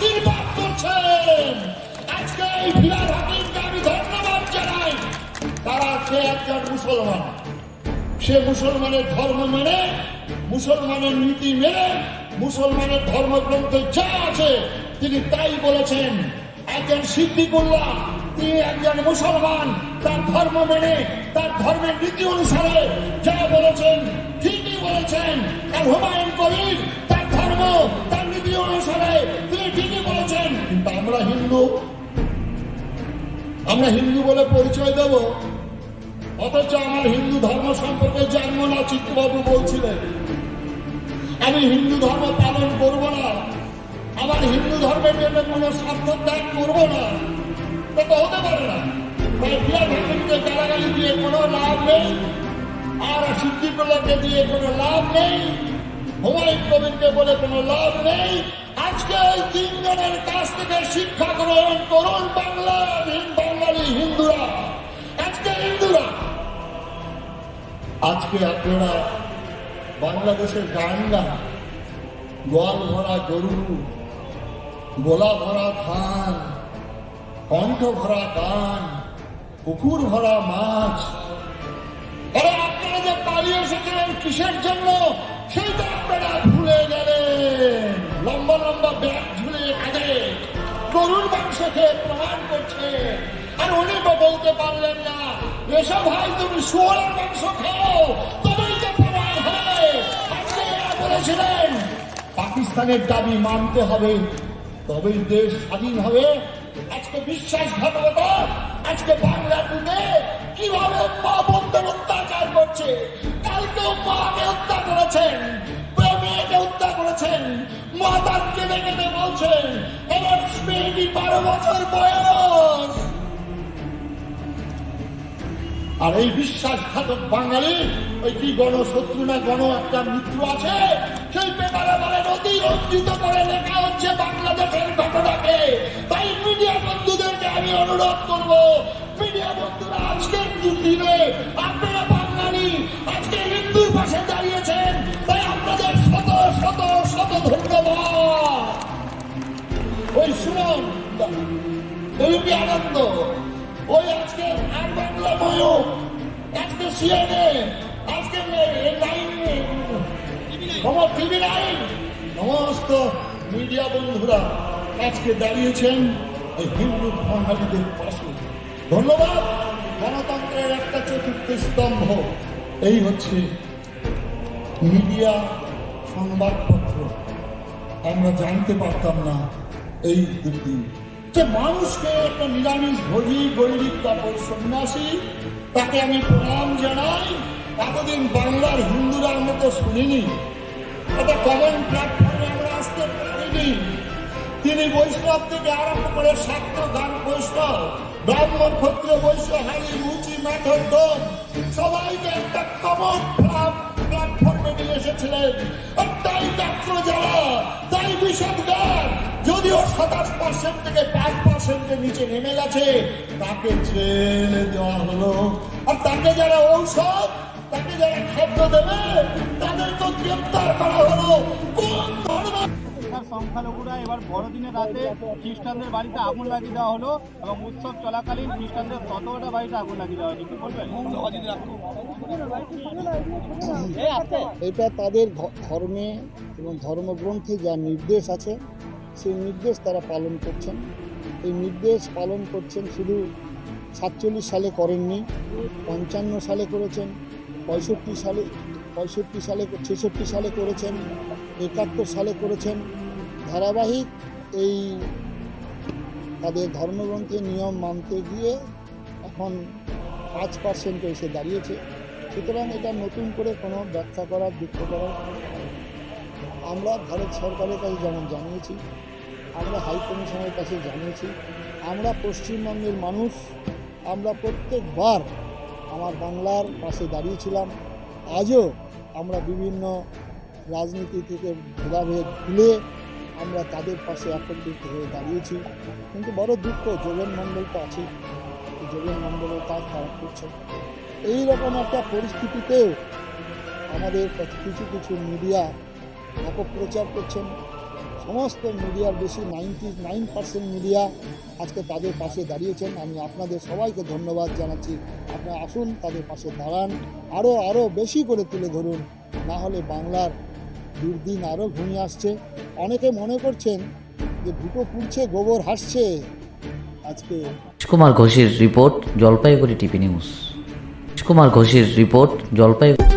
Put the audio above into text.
আশীর্বাদ করছেন। আজকে এই ফিরার হাকিমকে আমি ধন্যবাদ জানাই। তারা সে একজন মুসলমান। সে মুসলমানের ধর্ম মেনে, মুসলমানের নীতি মেনে, মুসলমানের ধর্মগ্রন্থে যা আছে তিনি তাই বলেছেন। একজন সিদ্দিকুল্লাহ, তিনি একজন মুসলমান। তার ধর্ম মেনে, তার ধর্মের নীতি অনুসারে যা বলেছেন ঠিকই বলেছেন। আর হুমায়ুন কবির তার ধর্ম, তার নীতি অনুসারে তিনি ঠিকই বলেছেন কিন্তু আমরা হিন্দু। আমরা হিন্দু বলে পরিচয় দেবো। অথচ আমার হিন্দু ধর্ম সম্পর্কে জানব না, চিত্তবাবু বলছিলেন। আমি হিন্দু ধর্ম পালন করব না। আমার হিন্দু ধর্মের জন্য কোনো স্বার্থ ত্যাগ করব না। এটা তো হতে পারে না। তাই দিয়ে কোনো লাভ নেই। আর সিদ্ধিকুল্লাহকে দিয়ে কোনো লাভ নেই। হুমায়ুন কবিরকে বলে কোনো লাভ নেই। আজকে এই তিনজনের কাছ থেকে শিক্ষা গ্রহণ করুন বাংলার বাঙালি, হিন্দুরা। আজকে হিন্দুরা। আজকে আপনারা বাংলাদেশের গান গান গোয়াল ভরা গরু গোলা ভরা ধান কণ্ঠ ভরা গান পুকুর ভরা মাছ আপনারা যে পালিয়ে এসেছিলেন কিসের জন্য? সেইটা গরুর প্রমাণ করছে। আর উনি বলতে পারলেন না, এসো ভাই, তুমি শুয়োরের মাংস খাও প্রমাণ হবে। বলেছিলেন, পাকিস্তানের দাবি মানতে হবে। তবেই দেশ স্বাধীন হবে। আজকে বিশ্বাসঘাতকতা, আজকে বাংলার বুকে কীভাবে মা বন্ধের বলছেন এবার মেয়েটি বারো বছর বয়স। আর এই বিশ্বাসঘাতক বাঙালি, ওই কি গণশত্রু না গণ একটা মিত্র আছে? সেই পেপারে বলে নদী রঞ্জিত করে লেখা হচ্ছে বাংলাদেশের ঘটনাকে। তাই মিডিয়া বন্ধুদেরকে আমি অনুরোধ করব, মিডিয়া বন্ধুরা, আজকের দিনে আপনারা ময়ূর আজকে সিএনএ আজকে লাইন খবর টিভি লাইন সমস্ত মিডিয়া বন্ধুরা। আজকে দাঁড়িয়েছেন এই হিন্দু বাঙালিদের পাশে। ধন্যবাদ। গণতন্ত্রের একটা চতুর্থ স্তম্ভ। এই হচ্ছে মিডিয়া সংবাদপত্র। আমরা জানতে পারতাম না এই দুদিন যে মানুষকে একটা নিরামিষ ভোজী গৈরিক কাপড় সন্ন্যাসী, তাকে আমি প্রণাম জানাই। এতদিন বাংলার হিন্দুরা আমরা তো শুনিনি। একটা কমন প্ল্যাটফর্মে আমরা আসতে পারিনি। তিনি বৈষ্ণব থেকে আরম্ভ করে শাক্ত গান বৈষ্ণব, ব্রাহ্মণ, ক্ষত্রিয় বৈশ্য হারি রুচি, মেথর দোম সবাইকে একটা কমন প্ল্যাটফর্মে নিয়ে এসেছিলেন। তাই ছাত্র যারা, তাই বিষদ গান সাতাশ পার্সেন্ট থেকে পাঁচ পার্সেন্টের নিচে নেমে গেছে। তাকে ছেড়ে দেওয়া হলো। আর তাকে যারা ঔষধ তাকে যারা খাদ্য দেবে তাদেরকে গ্রেপ্তার করা হলো। কোন ধর্ম সংখ্যালঘুরা এবার বড়দিনের রাতে খ্রিস্টানদের বাড়িতে আগুন লাগিয়ে দেওয়া হলো এবং উৎসব চলাকালীন খ্রিস্টানদের সতেরোটা বাড়িতে আগুন লাগিয়ে দেওয়া হয়েছে। কি বলবেন? এটা তাদের ধ- ধর্মে এবং ধর্মগ্রন্থে যা নির্দেশ আছে সেই নির্দেশ তারা পালন করছেন এই নির্দেশ পালন করছেন শুধু সাতচল্লিশ সালে করেননি, পঞ্চান্ন সালে করেছেন, পঁয়ষট্টি সালে পঁয়ষট্টি সালে, ছেষট্টি সালে করেছেন, একাত্তর সালে করেছেন ধারাবাহিক এই তাদের ধর্মগ্রন্থের নিয়ম মানতে গিয়ে এখন পাঁচ পার্সেন্টে এসে দাঁড়িয়েছে সুতরাং এটা নতুন করে কোনো ব্যাখ্যা করার দুঃখ করার। আমরা ভারত সরকারের কাছে যেমন জানিয়েছি, আমরা হাই কমিশনের কাছে জানিয়েছি, আমরা পশ্চিমবঙ্গের মানুষ, আমরা প্রত্যেকবার আমার বাংলার পাশে দাঁড়িয়েছিলাম। আজও আমরা বিভিন্ন রাজনীতি থেকে ভেদাভেদ ভুলে আমরা তাদের পাশে একত্রিত হয়ে দাঁড়িয়েছি। কিন্তু বড় দুঃখ, যোগেন মণ্ডল তো আছে যোগেন মণ্ডলের কাজ তারা করছে। এই রকম একটা পরিস্থিতিতেও আমাদের কিছু কিছু মিডিয়া অপপ্রচার করছেন। সমস্ত মিডিয়ার বেশি নাইনটি নাইন পার্সেন্ট মিডিয়া আজকে তাদের পাশে দাঁড়িয়েছেন। আমি আপনাদের সবাইকে ধন্যবাদ জানাচ্ছি। আপনারা আসুন, তাদের পাশে দাঁড়ান। আরও আরও বেশি করে তুলে ধরুন। না হলে বাংলার দুর্দিন আরও ঘুমিয়ে আসছে। অনেকে মনে করছেন যে ভুটো পুড়ছে, গোবর হাসছে। আজকে কুমার ঘোষের report, Jalpaiguri TV news. Kumar ঘোষের রিপোর্ট, জলপাইগুড়ি